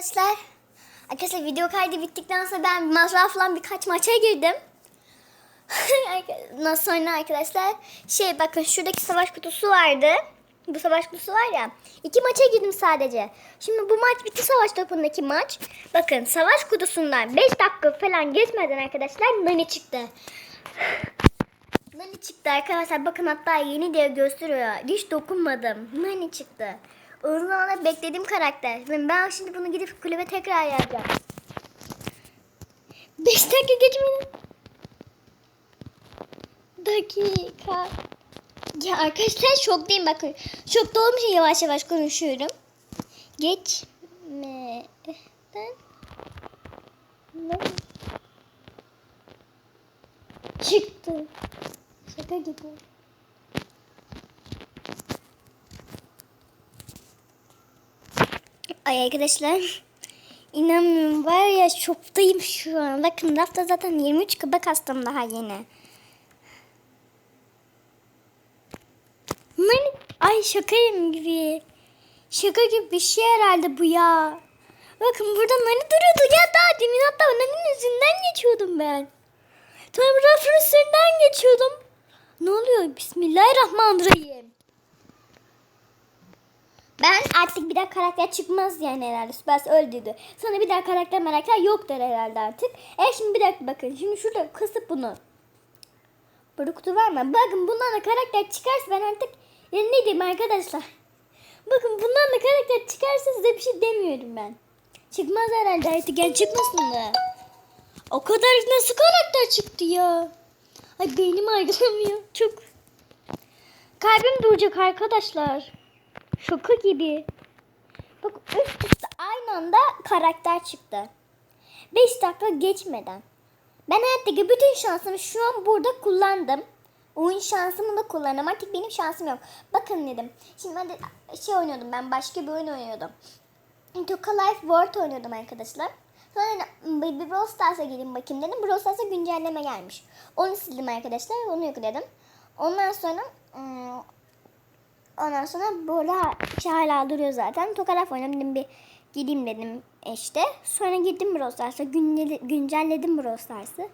Arkadaşlar, arkadaşlar video kaydı bittikten sonra ben masrafla birkaç maça girdim. Ondan sonra arkadaşlar şey bakın şuradaki savaş kutusu vardı. Bu savaş kutusu var ya. iki maça girdim sadece. Şimdi bu maç bitti savaş topundaki maç. Bakın savaş kutusundan 5 dakika falan geçmeden arkadaşlar Nani çıktı. Nani çıktı arkadaşlar. Bakın hatta yeni diye gösteriyor. Hiç dokunmadım. Nani çıktı. Uzun zamandır beklediğim karakter. Ben şimdi bunu gidip kulübe tekrar yazacağım. 5 dakika geçmedi. Dakika. Ya arkadaşlar şoktayım bakın. Şokta olmuş yavaş yavaş konuşuyorum. Geçmeden. Çıktı. Şaka gibi. Ay arkadaşlar. İnanmıyorum var ya şoktayım şu an. Bakın rafta zaten 23 kaba kastım daha yeni. Nani? Ay şakayım gibi. Şaka gibi bir şey herhalde bu ya. Bakın burada Nani duruyordu ya daha demin hatta Nani'nin yüzünden geçiyordum ben. Tam rafın üstünden geçiyordum. Ne oluyor? Bismillahirrahmanirrahim. Ben artık bir daha karakter çıkmaz yani herhalde. Süpers öldüydü. Sonra bir daha karakter merakler yoktur herhalde artık. E şimdi bir dakika bakın. Şimdi şurada kısıp bunu. Burada kutu var mı? Bakın bundan da karakter çıkarsa ben artık ya ne diyeyim arkadaşlar. Bakın bundan da karakter çıkarsa size bir şey demiyorum ben. Çıkmaz herhalde artık gel çıkmasın da. O kadar nasıl karakter çıktı ya? Ay beynim ayrılamıyor. Çok. Kalbim duracak arkadaşlar. Şoka gibi. Bak üst üste aynı anda karakter çıktı. 5 dakika geçmeden. Ben hayattaki bütün şansımı şu an burada kullandım. Oyun şansımı da kullandım. Artık benim şansım yok. Bakın dedim. Şimdi ben de şey oynuyordum. Ben başka bir oyun oynuyordum. Toka Life World oynuyordum arkadaşlar. Sonra dedim, bir Brawl Stars'a gireyim bakayım dedim. Brawl Stars'a güncelleme gelmiş. Onu sildim arkadaşlar. Onu yükledim. Ondan sonra ım, ondan sonra burada şey hala duruyor zaten. Toka Life oynadım. Bir gideyim dedim işte. Sonra gittim Brawl Stars'a. Güncel, güncelledim Brawl Stars'ı.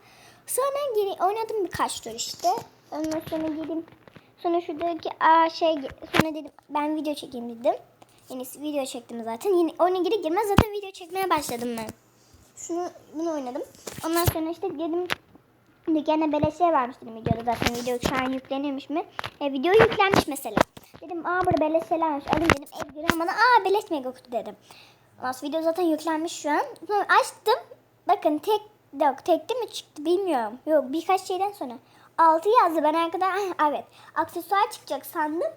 Sonra geri oynadım birkaç tur işte. Ondan sonra gideyim. Sonra şuradaki aa şey sonra dedim ben video çekeyim dedim. Yeni video çektim zaten. Yeni oyuna geri girmez zaten video çekmeye başladım ben. Şunu bunu oynadım. Ondan sonra işte dedim gene beleşe vermiş dedim videoda zaten video şu an yükleniyormuş mu? E, video yüklenmiş mesela. Dedim aa burada beleşelermiş alayım dedim. Edgar'ın bana aa beleş mega kutu dedim. Sonra video zaten yüklenmiş şu an. Sonra açtım. Bakın tek yok tekte mi çıktı bilmiyorum. Yok birkaç şeyden sonra. 6 yazdı ben arkadan ah, evet aksesuar çıkacak sandım.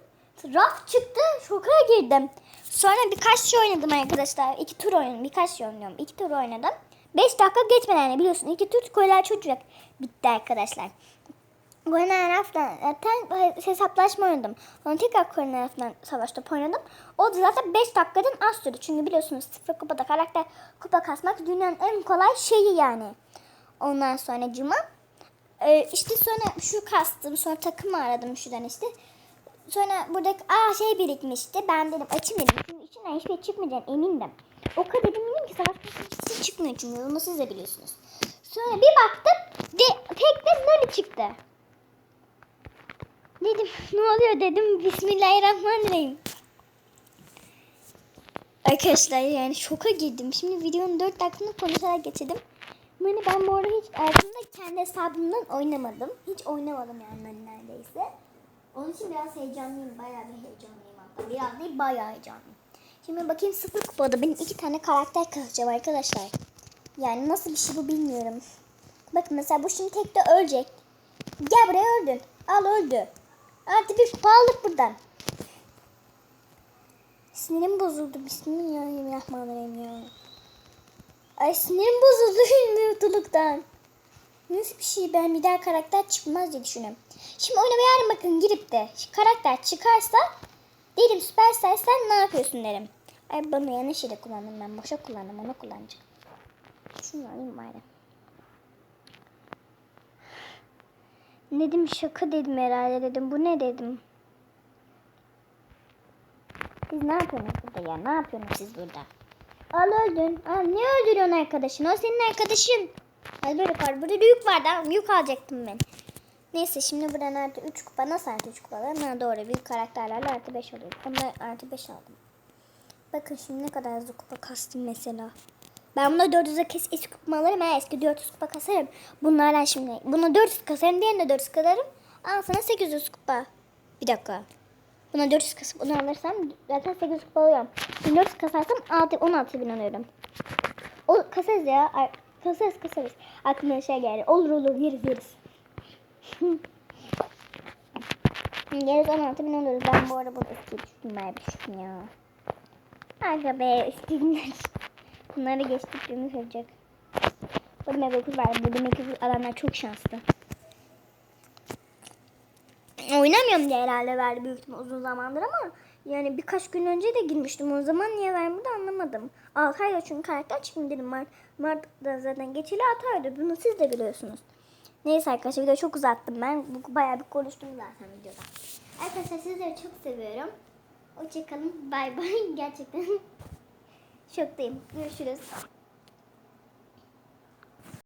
Raf çıktı şoka girdim. Sonra birkaç şey oynadım arkadaşlar. İki tur oynadım. Birkaç şey oynuyorum. İki tur oynadım. 5 dakika geçmeden yani biliyorsun iki tur koylar çocuk bitti arkadaşlar. Korener Raf'tan zaten hesaplaşma oynadım. Sonra tekrar Korener Raf'tan savaş topu oynadım. O da zaten 5 dakikadan az sürdü. Çünkü biliyorsunuz sıfır kupada karakter kupa kasmak dünyanın en kolay şeyi yani. Ondan sonra cuma. Ee, işte sonra şu kastım sonra takımı aradım şuradan işte. Sonra buradaki aa şey birikmişti. Ben dedim açayım dedim. Çünkü içinden hiçbir şey çıkmayacağını emindim. O kadar dedim ki savaş hiçbir şey çıkmıyor çünkü. Onu siz de biliyorsunuz. Sonra bir baktım de, tek de Nani çıktı. Dedim ne oluyor dedim. Bismillahirrahmanirrahim. Arkadaşlar yani şoka girdim. Şimdi videonun 4 dakikasını konuşarak geçirdim. Nani ben bu arada hiç hayatımda kendi hesabımdan oynamadım. Hiç oynamadım yani neredeyse. Onun için biraz heyecanlıyım. Bayağı bir heyecanlıyım hatta. Biraz değil bayağı heyecanlıyım. Şimdi bakayım sıfır kupada benim iki tane karakter kasacağım arkadaşlar. Yani nasıl bir şey bu bilmiyorum. Bakın mesela bu şimdi tek de ölecek. Gel buraya öldün. Al öldü. Artık bir pahalık buradan. Sinirim bozuldu. Bismillahirrahmanirrahim ya. Ay sinirim bozuldu mutluluktan. Nasıl bir şey ben bir daha karakter çıkmaz diye düşünüyorum. Şimdi oyuna yarın bakın girip de karakter çıkarsa derim Supercell sen ne yapıyorsun derim. Ay bana yanlış yere kullandım ben boşa kullandım onu kullanacağım. Şunu alayım bari. Dedim şaka dedim herhalde dedim. Bu ne dedim. Siz ne yapıyorsunuz burada ya? Ne yapıyorsunuz siz burada? Al öldün. Al niye öldürüyorsun arkadaşını? O senin arkadaşın. Hadi böyle kar. Burada yük vardı. ama Yük alacaktım ben. Neyse şimdi buradan artı 3 kupa. Nasıl artı 3 kupa? Ha, doğru. Büyük karakterlerle artı 5 oluyor. Onlar artı 5 aldım. Bakın şimdi ne kadar hızlı kupa kastım mesela. Ben buna 400'e kes eski kupa alırım. Ben eski 400 kupa kasarım. Bunlardan şimdi. Buna 400 kasarım. Diğerine 400 kasarım. Al sana 800 kupa. Bir dakika. Buna 400 kasıp onu alırsam zaten 800 kupa alıyorum. Şimdi 400 kasarsam 6, 16 bin alıyorum. O kasarız ya. Kasarız kasarız. Aklıma şey geldi. Olur olur yeriz yeriz. yeriz 16 bin alırız. Ben bu bunu eski ben düştüm ya. Aga be eski günler. Bunları geçtiklerimiz olacak. Burada mega kız var. Burada mega kız adamlar çok şanslı. Oynamıyorum diye herhalde verdi büyük ihtimal uzun zamandır ama yani birkaç gün önce de girmiştim. O zaman niye vermedi anlamadım. 6 ayda çünkü karakter çıkmıyor dedim. Mart, Mart'ta zaten geçeli 6 ayda. Bunu siz de biliyorsunuz. Neyse arkadaşlar video çok uzattım ben. Bu bayağı bir konuştum zaten videoda. Arkadaşlar sizleri çok seviyorum. Hoşçakalın. Bay bay. Gerçekten şoktayım. Görüşürüz.